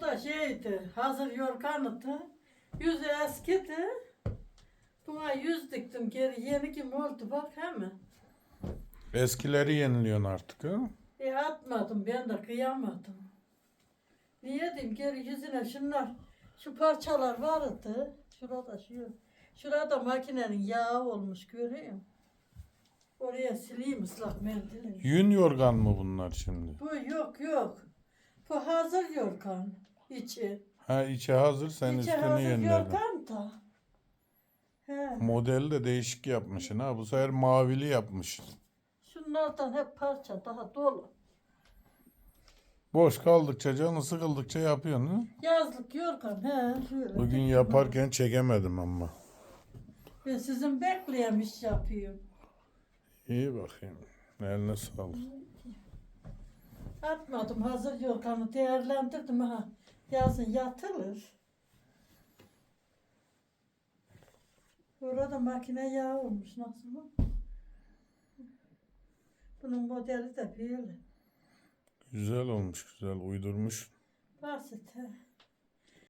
Bu da şeydi, hazır yorganıydı. Yüzü eskidi. Buna yüz diktim geri yeni kim oldu bak hemen. Eskileri yeniliyorsun artık ha? E atmadım ben de kıyamadım. Niye diyeyim geri yüzüne şunlar şu parçalar vardı. Şurada şu. Şurada makinenin yağı olmuş görüyor musun? Oraya sileyim ıslak mendilini. Yün yorgan mı bunlar şimdi? Bu yok yok. Bu hazır yorgan içi. Ha içi hazır sen içi üstünü hazır yeniledin. yorgan da. He. Modeli de değişik yapmışsın ha. Bu sefer mavili yapmışsın. Şunlardan hep parça daha dolu. Boş kaldıkça canı sıkıldıkça yapıyorsun ha? Yazlık yorgan he şöyle. Bugün yaparken çekemedim ama. Ben sizin bekleyen iş yapıyorum. İyi bakayım. Eline sağlık. Atmadım hazır yorganı değerlendirdim ha. Yazın yatılır. Orada makine yağı olmuş nasıl mı? Bunun modeli de böyle. Güzel olmuş güzel uydurmuş. Basit he.